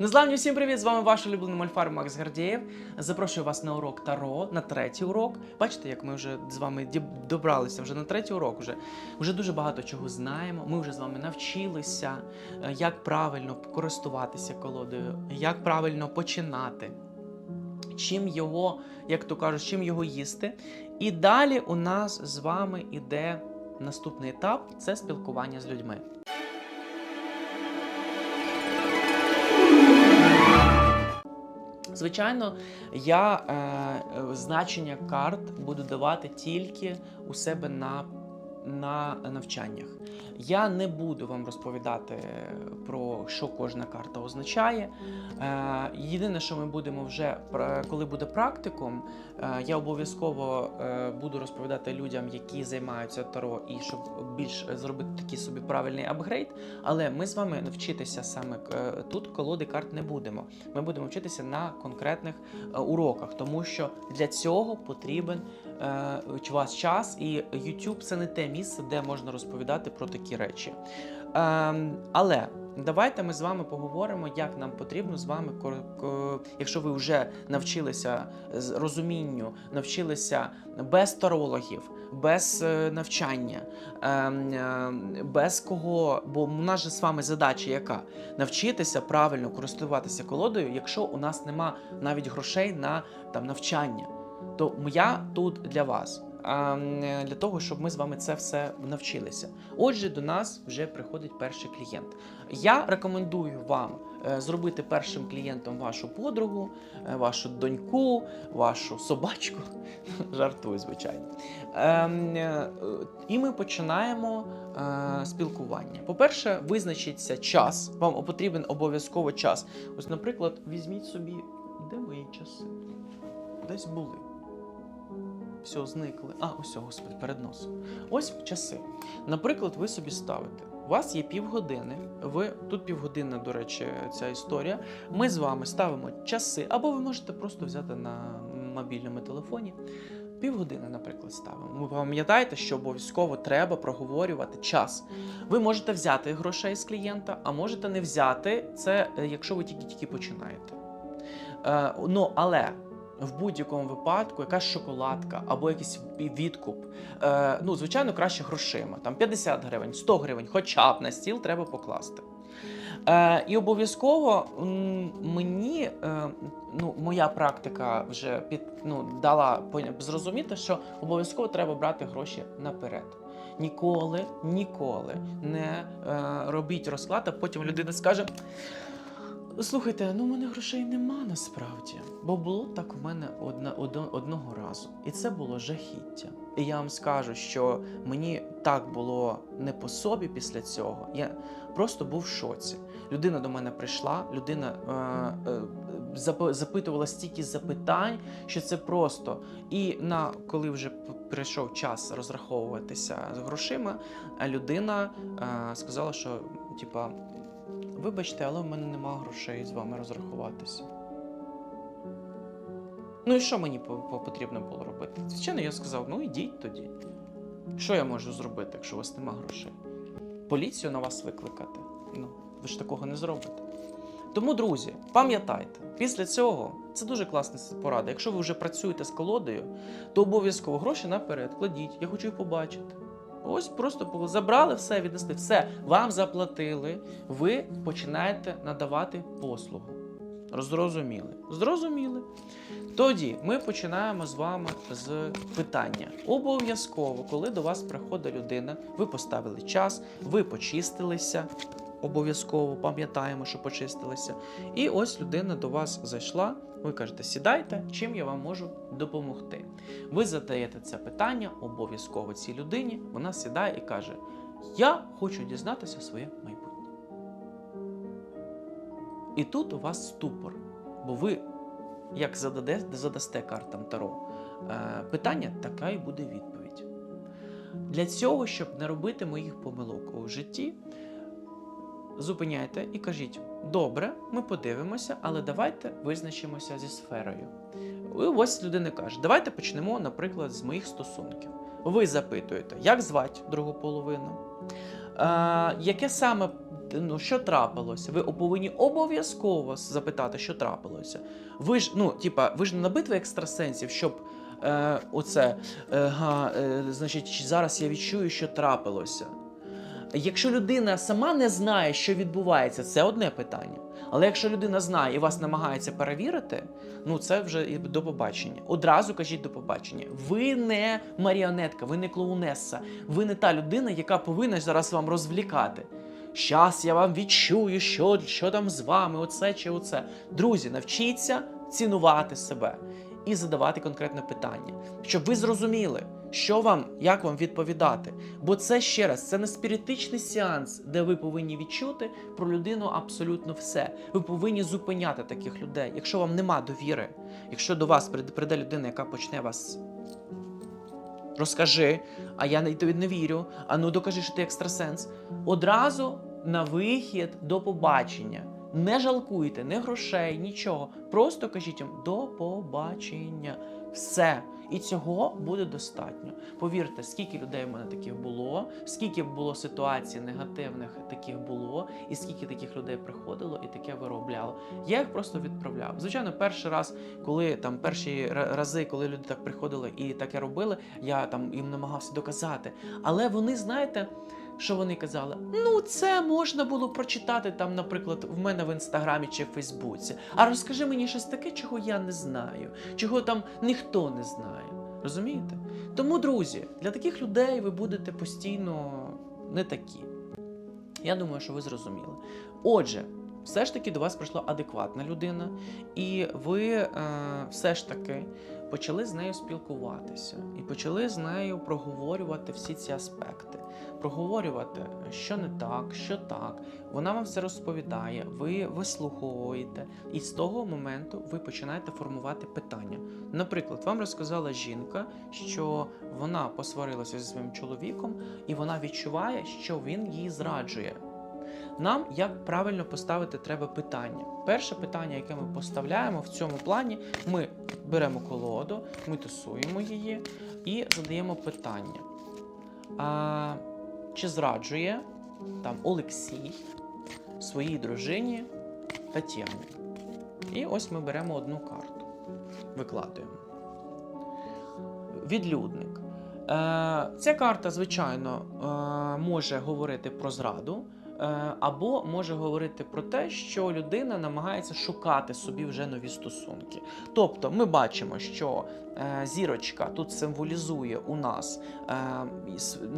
Незламні всім привіт! З вами ваш улюблений мольфар Макс Гардієв. Запрошую вас на урок Таро, на третій урок. Бачите, як ми вже з вами добралися вже на третій урок. Вже, вже дуже багато чого знаємо. Ми вже з вами навчилися, е, як правильно користуватися колодою, як правильно починати, чим його, як то кажуть, чим його їсти. І далі у нас з вами іде наступний етап це спілкування з людьми. Звичайно, я е, е, значення карт буду давати тільки у себе на, на навчаннях. Я не буду вам розповідати про що кожна карта означає. Е, єдине, що ми будемо вже коли буде практикум, е, я обов'язково е, буду розповідати людям, які займаються таро, і щоб більш зробити такий собі правильний апгрейд. Але ми з вами навчитися саме тут колоди карт не будемо. Ми будемо вчитися на конкретних уроках, тому що для цього потрібен у вас час, і YouTube це не те місце, де можна розповідати про такі речі. Ем, але давайте ми з вами поговоримо, як нам потрібно з вами, якщо ви вже навчилися з розумінню, навчилися без тарологів, без е, навчання, ем, е, без кого, бо у нас же з вами задача яка? Навчитися правильно користуватися колодою, якщо у нас нема навіть грошей на там навчання. То я тут для вас. Для того, щоб ми з вами це все навчилися. Отже, до нас вже приходить перший клієнт. Я рекомендую вам е, зробити першим клієнтом вашу подругу, е, вашу доньку, вашу собачку. Жартую, звичайно. Ем, е, І ми починаємо спілкування. По-перше, визначиться час. Вам потрібен обов'язково час. Ось, наприклад, візьміть собі, де мої часи? Десь були. Все, зникли. А, ось, господи, перед носом. Ось часи. Наприклад, ви собі ставите. У вас є півгодини. Ви тут півгодинна, до речі, ця історія. Ми з вами ставимо часи, або ви можете просто взяти на мобільному телефоні. Півгодини, наприклад, ставимо. Ви пам'ятаєте, що обов'язково треба проговорювати час. Ви можете взяти грошей з клієнта, а можете не взяти це, е, якщо ви тільки-тільки починаєте. Е, ну, але в будь-якому випадку якась шоколадка або якийсь відкуп. Е, ну, звичайно, краще грошима. Там 50 гривень, 100 гривень, хоча б на стіл треба покласти. Е, і обов'язково мені, е, ну, моя практика вже під, ну, дала зрозуміти, що обов'язково треба брати гроші наперед. Ніколи, ніколи не е, робіть розклад, а потім людина скаже. Слухайте, ну у мене грошей нема насправді. Бо було так у мене одна, одно- одного разу. І це було жахіття. І я вам скажу, що мені так було не по собі після цього. Я просто був в шоці. Людина до мене прийшла, людина е, е, запитувала стільки запитань, що це просто. І на коли вже прийшов час розраховуватися з грошима, людина е, сказала, що типа. Вибачте, але в мене нема грошей з вами розрахуватися. Ну і що мені по- по- потрібно було робити? Звичайно, я сказав: ну ідіть тоді. Що я можу зробити, якщо у вас нема грошей? Поліцію на вас викликати? Ну, ви ж такого не зробите. Тому, друзі, пам'ятайте, після цього це дуже класна порада. Якщо ви вже працюєте з колодою, то обов'язково гроші наперед кладіть. Я хочу їх побачити. Ось просто забрали все, віднесли. Все, вам заплатили. Ви починаєте надавати послугу. Зрозуміли? Зрозуміли. Тоді ми починаємо з вами з питання. Обов'язково, коли до вас приходить людина, ви поставили час, ви почистилися. Обов'язково пам'ятаємо, що почистилися. І ось людина до вас зайшла. Ви кажете, сідайте, чим я вам можу допомогти. Ви задаєте це питання обов'язково цій людині. Вона сідає і каже: Я хочу дізнатися своє майбутнє. І тут у вас ступор, бо ви, як зададе, задасте картам Таро е, питання, така і буде відповідь. Для цього, щоб не робити моїх помилок у житті, зупиняйте і кажіть: добре, ми подивимося, але давайте визначимося зі сферою. І ось людина каже: давайте почнемо, наприклад, з моїх стосунків. Ви запитуєте, як звати другу половину? Е, яке саме ну, що трапилося? Ви повинні обов'язково запитати, що трапилося. Ви ж, ну, типа, ви ж не набитви екстрасенсів, щоб е, оце, е, е, значить, зараз я відчую, що трапилося. Якщо людина сама не знає, що відбувається, це одне питання. Але якщо людина знає і вас намагається перевірити, ну це вже до побачення. Одразу кажіть до побачення. Ви не маріонетка, ви не клоунеса, ви не та людина, яка повинна зараз вам розвлікати. Щас я вам відчую, що, що там з вами, оце чи оце. Друзі, навчіться цінувати себе і задавати конкретне питання, щоб ви зрозуміли, що вам, як вам відповідати. Бо це ще раз, це не спіритичний сеанс, де ви повинні відчути про людину абсолютно все. Ви повинні зупиняти таких людей. Якщо вам нема довіри, якщо до вас прийде- людина, яка почне вас. Розкажи, а я не, тобі не вірю. А ну докажи, що ти екстрасенс. Одразу на вихід до побачення. Не жалкуйте, не грошей, нічого. Просто кажіть їм до побачення. Все. І цього буде достатньо. Повірте, скільки людей в мене таких було, скільки було ситуацій негативних таких було, і скільки таких людей приходило і таке виробляло. Я їх просто відправляв. Звичайно, перший раз, коли там перші рази, коли люди так приходили і таке робили, я там їм намагався доказати. Але вони, знаєте, що вони казали? Ну, це можна було прочитати там, наприклад, в мене в інстаграмі чи в Фейсбуці. А розкажи мені щось таке, чого я не знаю, чого там ніхто не знає. Розумієте? Тому, друзі, для таких людей ви будете постійно не такі. Я думаю, що ви зрозуміли. Отже, все ж таки до вас прийшла адекватна людина, і ви е, все ж таки почали з нею спілкуватися і почали з нею проговорювати всі ці аспекти, проговорювати, що не так, що так. Вона вам все розповідає, ви вислуховуєте, і з того моменту ви починаєте формувати питання. Наприклад, вам розказала жінка, що вона посварилася зі своїм чоловіком, і вона відчуває, що він її зраджує. Нам як правильно поставити треба питання. Перше питання, яке ми поставляємо в цьому плані, ми беремо колоду, ми тусуємо її і задаємо питання. А, чи зраджує там Олексій своїй дружині Тетяні? І ось ми беремо одну карту, викладуємо. Відлюдник. Е, ця карта, звичайно, е, може говорити про зраду, або може говорити про те, що людина намагається шукати собі вже нові стосунки. Тобто, ми бачимо, що е, зірочка тут символізує у нас е,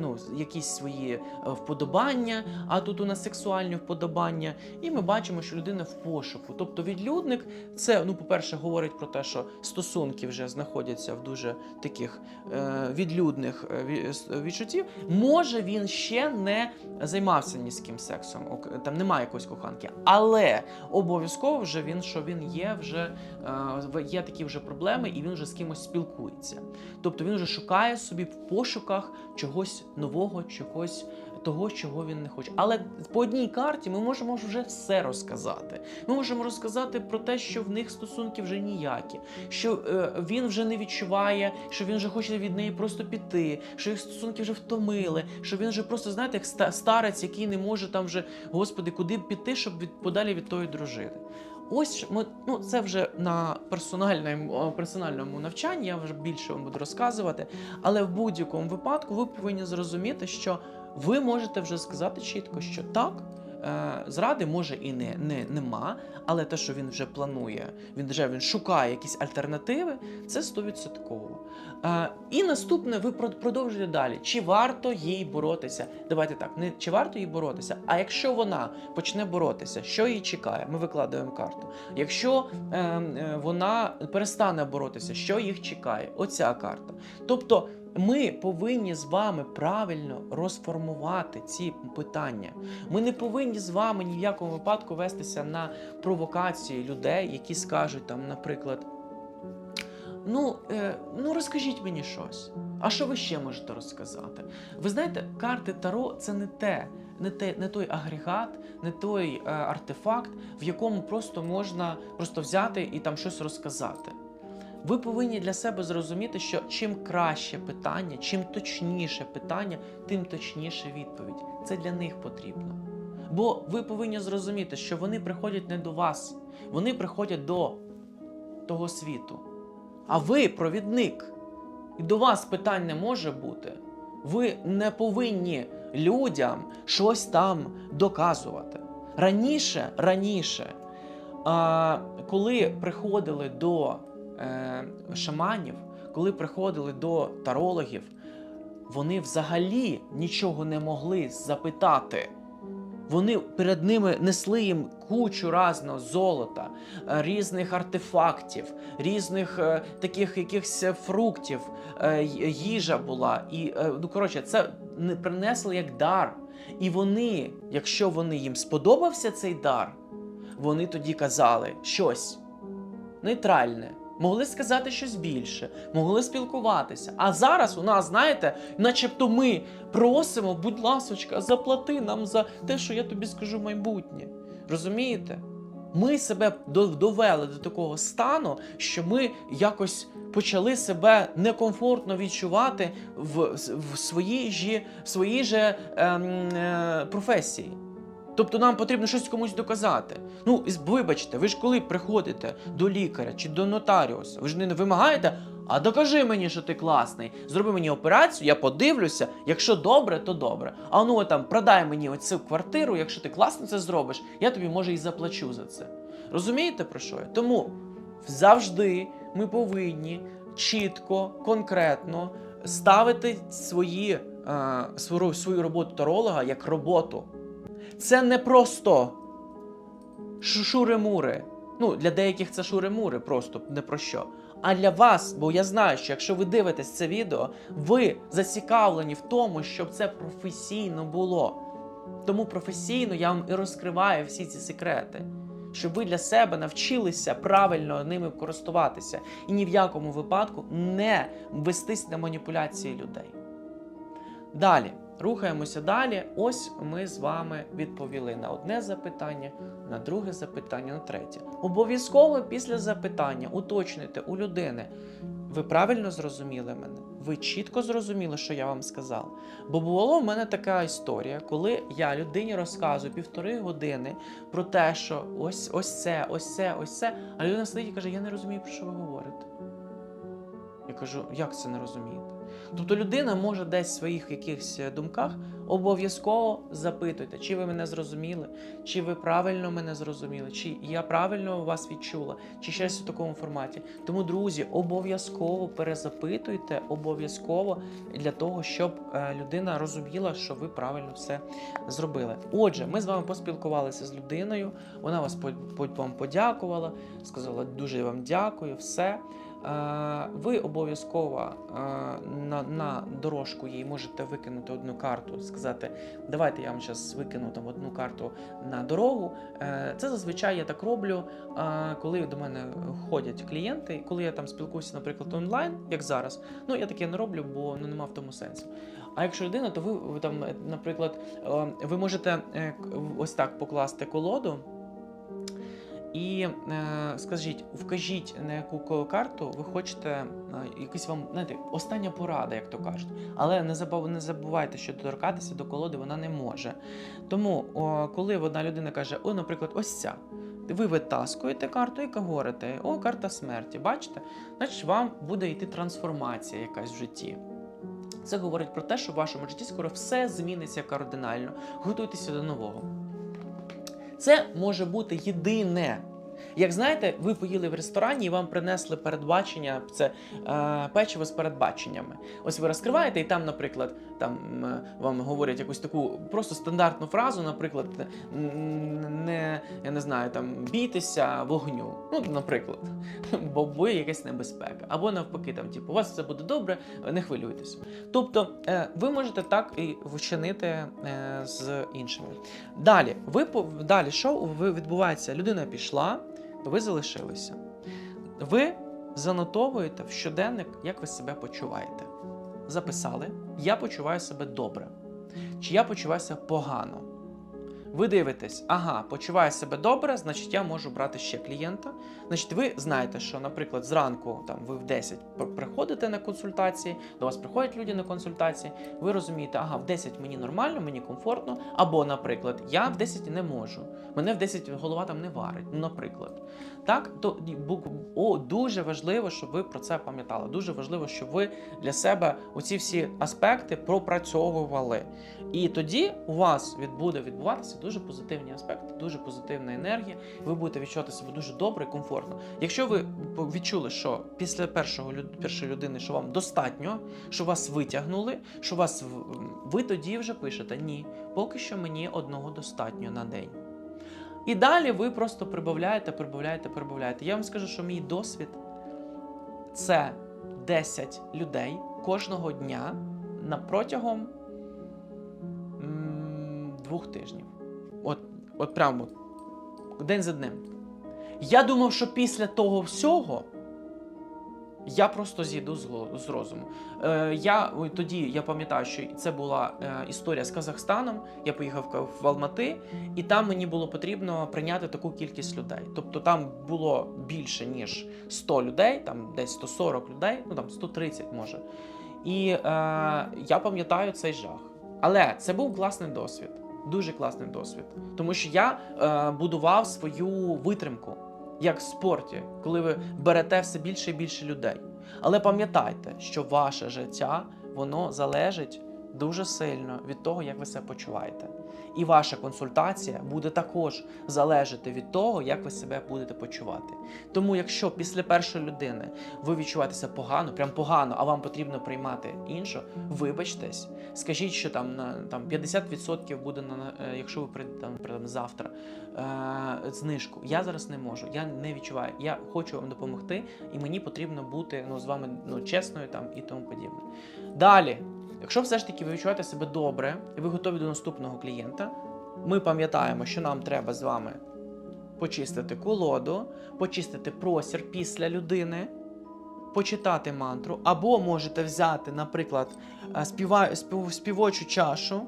ну, якісь свої е, вподобання, а тут у нас сексуальні вподобання. І ми бачимо, що людина в пошуку. Тобто, відлюдник це, ну, по-перше, говорить про те, що стосунки вже знаходяться в дуже таких е, відлюдних е, відчуттів. Може, він ще не займався ні з ким сексом, там немає якоїсь коханки, але обов'язково вже він, що він є вже е, є такі вже проблеми, і він вже з кимось спілкується. Тобто він вже шукає собі в пошуках чогось нового, чогось. Того, чого він не хоче. Але по одній карті ми можемо вже все розказати. Ми можемо розказати про те, що в них стосунки вже ніякі, що е, він вже не відчуває, що він вже хоче від неї просто піти, що їх стосунки вже втомили, що він вже просто, знаєте, як старець, який не може там вже, господи, куди піти, щоб від подалі від тої дружини. Ось ми, ну це вже на персональному, персональному навчанні, я вже більше вам буду розказувати. Але в будь-якому випадку ви повинні зрозуміти, що ви можете вже сказати чітко, що так. е, Зради може і не, не нема, але те, що він вже планує, він вже він шукає якісь альтернативи, це стовідсотково. Е, і наступне, ви продовжуєте далі. Чи варто їй боротися? Давайте так, не чи варто їй боротися, а якщо вона почне боротися, що її чекає? Ми викладаємо карту. Якщо е, е, вона перестане боротися, що їх чекає? Оця карта. Тобто. Ми повинні з вами правильно розформувати ці питання. Ми не повинні з вами ні в якому випадку вестися на провокації людей, які скажуть там, наприклад. Ну, е, ну розкажіть мені щось. А що ви ще можете розказати? Ви знаєте, карти Таро це не те, не те, не той агрегат, не той е, артефакт, в якому просто можна просто взяти і там щось розказати. Ви повинні для себе зрозуміти, що чим краще питання, чим точніше питання, тим точніше відповідь. Це для них потрібно. Бо ви повинні зрозуміти, що вони приходять не до вас, вони приходять до того світу. А ви провідник. І до вас питань не може бути. Ви не повинні людям щось там доказувати. Раніше, раніше, коли приходили до шаманів, коли приходили до тарологів, вони взагалі нічого не могли запитати. Вони перед ними несли їм кучу разного золота, е, різних артефактів, різних е, таких якихось фруктів, е, їжа була. І е, ну коротше, це принесли як дар. І вони, якщо вони їм сподобався цей дар, вони тоді казали щось нейтральне. Могли сказати щось більше, могли спілкуватися. А зараз у нас, знаєте, начебто ми просимо, будь ласочка, заплати нам за те, що я тобі скажу майбутнє. Розумієте? Ми себе довели до такого стану, що ми якось почали себе некомфортно відчувати в, в своїй же, в своїй же ем, е, професії. Тобто нам потрібно щось комусь доказати. Ну, вибачте, ви ж коли приходите до лікаря чи до нотаріуса, ви ж не вимагаєте, а докажи мені, що ти класний. Зроби мені операцію, я подивлюся. Якщо добре, то добре. А ну там продай мені оцю квартиру, якщо ти класно це зробиш, я тобі може і заплачу за це. Розумієте про що я? Тому завжди ми повинні чітко, конкретно ставити свої, е, свою, свою роботу таролога як роботу. Це не просто шури-мури. Ну, для деяких це шури-мури, просто не про що. А для вас, бо я знаю, що якщо ви дивитесь це відео, ви зацікавлені в тому, щоб це професійно було. Тому професійно я вам і розкриваю всі ці секрети, щоб ви для себе навчилися правильно ними користуватися і ні в якому випадку не вестись на маніпуляції людей. Далі, рухаємося далі. Ось ми з вами відповіли на одне запитання, на друге запитання, на третє. Обов'язково після запитання уточнюйте у людини. Ви правильно зрозуміли мене? Ви чітко зрозуміли, що я вам сказав? Бо була в мене така історія, коли я людині розказую півтори години про те, що ось ось це, ось це, ось це, а людина сидить і каже: Я не розумію, про що ви говорите. Я кажу, як це не розумієте? Тобто людина може десь в своїх якихось е, думках обов'язково запитуйте, чи ви мене зрозуміли, чи ви правильно мене зрозуміли, чи я правильно вас відчула, чи щось у такому форматі. Тому, друзі, обов'язково перезапитуйте, обов'язково для того, щоб е, людина розуміла, що ви правильно все зробили. Отже, ми з вами поспілкувалися з людиною. Вона вас вам подякувала, сказала дуже вам дякую, все. Е, Ви обов'язково е, на, на дорожку їй можете викинути одну карту, сказати, давайте я вам зараз викину там одну карту на дорогу. Е, Це зазвичай я так роблю, коли до мене ходять клієнти, коли я там спілкуюся, наприклад, онлайн, як зараз. Ну я таке не роблю, бо ну нема в тому сенсу. А якщо людина, то ви, там, наприклад, ви можете ось так покласти колоду. І е, скажіть, вкажіть на яку карту ви хочете е, якийсь вам знаєте, остання порада, як то кажуть. Але не забув, не забувайте, що доторкатися до колоди вона не може. Тому, о, коли одна людина каже, о, наприклад, ось ця. Ви витаскуєте карту і говорите, о, карта смерті. Бачите? Значить, вам буде йти трансформація якась в житті. Це говорить про те, що в вашому житті скоро все зміниться кардинально. Готуйтеся до нового. Це може бути єдине. Як знаєте, ви поїли в ресторані і вам принесли передбачення, це е, печиво з передбаченнями. Ось ви розкриваєте, і там, наприклад, там м, вам говорять якусь таку просто стандартну фразу, наприклад, не я не знаю, там бійтеся вогню. Ну, наприклад, бо буде якась небезпека. Або навпаки, там, типу, у вас все буде добре, не хвилюйтесь. Тобто, е, ви можете так і вчинити е, з іншими. Далі, ви далі, що відбувається? Людина пішла, ви залишилися. Ви занотовуєте в щоденник, як ви себе почуваєте. Записали, я почуваю себе добре. Чи я почуваюся погано. Ви дивитесь, ага, почуваю себе добре, значить я можу брати ще клієнта. Значить, ви знаєте, що, наприклад, зранку там ви в 10 приходите на консультації, до вас приходять люди на консультації. Ви розумієте, ага, в 10 мені нормально, мені комфортно. Або, наприклад, я в 10 не можу. Мене в 10 голова там не варить. Наприклад. Так, то о, дуже важливо, щоб ви про це пам'ятали. Дуже важливо, щоб ви для себе оці всі аспекти пропрацьовували. І тоді у вас від буде відбуватися дуже позитивні аспекти, дуже позитивна енергія. Ви будете відчувати себе дуже добре і комфортно. Якщо ви відчули, що після першого першої людини, що вам достатньо, що вас витягнули, що вас ви тоді вже пишете ні, поки що мені одного достатньо на день. І далі ви просто прибавляєте, прибавляєте, прибавляєте. Я вам скажу, що мій досвід це 10 людей кожного дня на протягом двох тижнів. От, прямо день за днем. Я думав, що після того всього я просто зійду з, з розуму. Е, я тоді я пам'ятаю, що це була е, історія з Казахстаном. Я поїхав в Алмати, і там мені було потрібно прийняти таку кількість людей. Тобто там було більше ніж 100 людей, там десь 140 людей, ну там 130 може. І е, я пам'ятаю цей жах. Але це був класний досвід, дуже класний досвід. Тому що я е, будував свою витримку, як в спорті, коли ви берете все більше і більше людей. Але пам'ятайте, що ваше життя воно залежить дуже сильно від того, як ви себе почуваєте. І ваша консультація буде також залежати від того, як ви себе будете почувати. Тому, якщо після першої людини ви відчуваєтеся погано, прям погано, а вам потрібно приймати іншу, вибачтесь, скажіть, що там на там 50% буде на е, якщо ви прийдете там, завтра е, знижку. Я зараз не можу, я не відчуваю. Я хочу вам допомогти, і мені потрібно бути ну, з вами ну, чесною там і тому подібне. Далі, якщо все ж таки ви відчуваєте себе добре і ви готові до наступного клієнта, ми пам'ятаємо, що нам треба з вами почистити колоду, почистити простір після людини, почитати мантру, або можете взяти, наприклад, е, співа... спів... співочу чашу.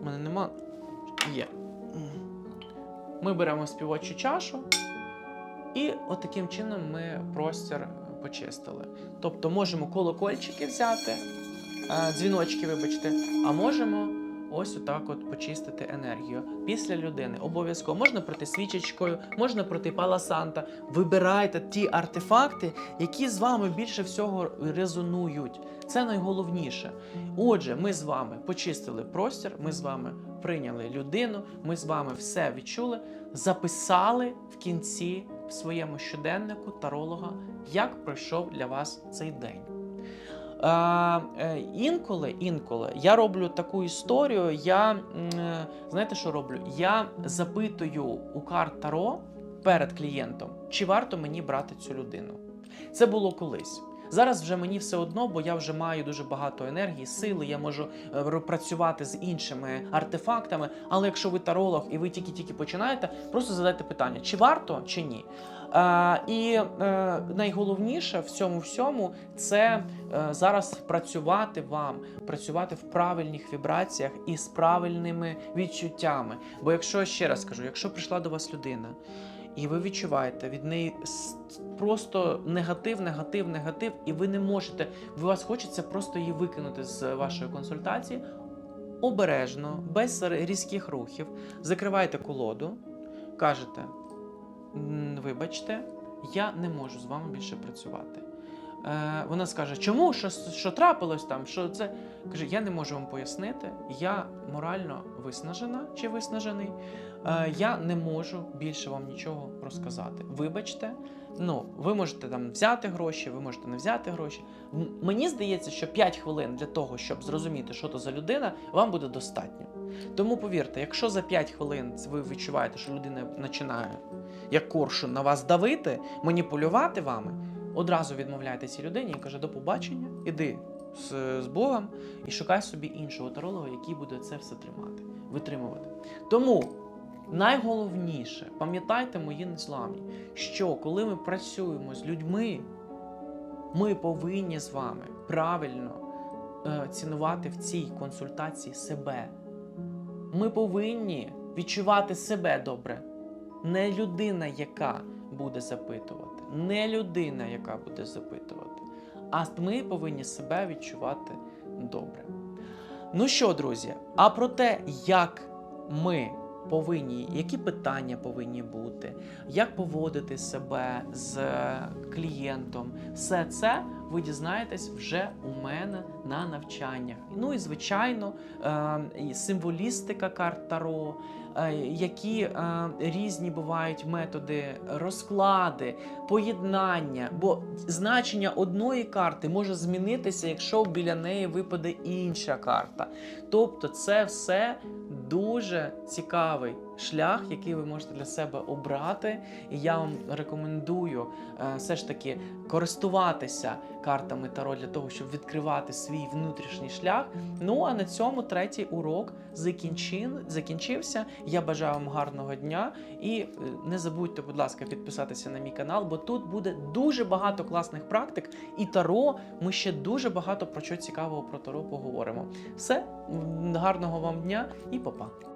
У мене нема. Є. Ми беремо співочу чашу, і от чином ми простір почистили. Тобто можемо колокольчики взяти, дзвіночки, вибачте, а можемо ось отак от почистити енергію після людини. Обов'язково можна пройти свічечкою, можна пройти паласанта. Вибирайте ті артефакти, які з вами більше всього резонують. Це найголовніше. Отже, ми з вами почистили простір, ми з вами прийняли людину, ми з вами все відчули, записали в кінці в своєму щоденнику таролога, як пройшов для вас цей день. Е, інколи, інколи я роблю таку історію. Я е, знаєте, що роблю? Я запитую у карт Таро перед клієнтом, чи варто мені брати цю людину. Це було колись. Зараз вже мені все одно, бо я вже маю дуже багато енергії, сили, я можу е, працювати з іншими артефактами. Але якщо ви таролог і ви тільки-тільки починаєте, просто задайте питання, чи варто, чи ні. Е, і е, найголовніше в цьому всьому це е, зараз працювати вам, працювати в правильних вібраціях і з правильними відчуттями. Бо якщо ще раз кажу, якщо прийшла до вас людина, і ви відчуваєте від неї просто негатив, негатив, негатив, і ви не можете, ви вас хочеться просто її викинути з вашої консультації. Обережно, без різких рухів, закривайте колоду, кажете: вибачте, я не можу з вами більше працювати. Е, вона скаже, чому? Що, що трапилось там? Що це? Каже, я не можу вам пояснити. Я морально виснажена чи виснажений. Е, я не можу більше вам нічого розказати. Вибачте, ну ви можете там взяти гроші, ви можете не взяти гроші. Мені здається, що 5 хвилин для того, щоб зрозуміти, що то за людина, вам буде достатньо. Тому повірте, якщо за 5 хвилин ви відчуваєте, що людина починає як коршун на вас давити, маніпулювати вами, одразу відмовляйте цій людині і каже: до побачення, іди з, з Богом і шукай собі іншого таролога, який буде це все тримати, витримувати. Тому найголовніше, пам'ятайте, мої незламні, що коли ми працюємо з людьми, ми повинні з вами правильно е, цінувати в цій консультації себе. Ми повинні відчувати себе добре. Не людина, яка буде запитувати, не людина, яка буде запитувати. А ми повинні себе відчувати добре. Ну що, друзі, а про те, як ми повинні, які питання повинні бути, як поводити себе з клієнтом, все це ви дізнаєтесь вже у мене на навчаннях. Ну і звичайно, е, символістика карт Таро, які е, різні бувають методи, розклади, поєднання. Бо значення одної карти може змінитися, якщо біля неї випаде інша карта. Тобто, це все дуже цікавий шлях, який ви можете для себе обрати. І я вам рекомендую е, все ж таки користуватися картами Таро для того, щоб відкривати свій внутрішній шлях. Ну а на цьому третій урок закінчив, закінчився. Я бажаю вам гарного дня і е, не забудьте, будь ласка, підписатися на мій канал, бо тут буде дуже багато класних практик. І Таро ми ще дуже багато про що цікавого про Таро поговоримо. Все, гарного вам дня і па-па!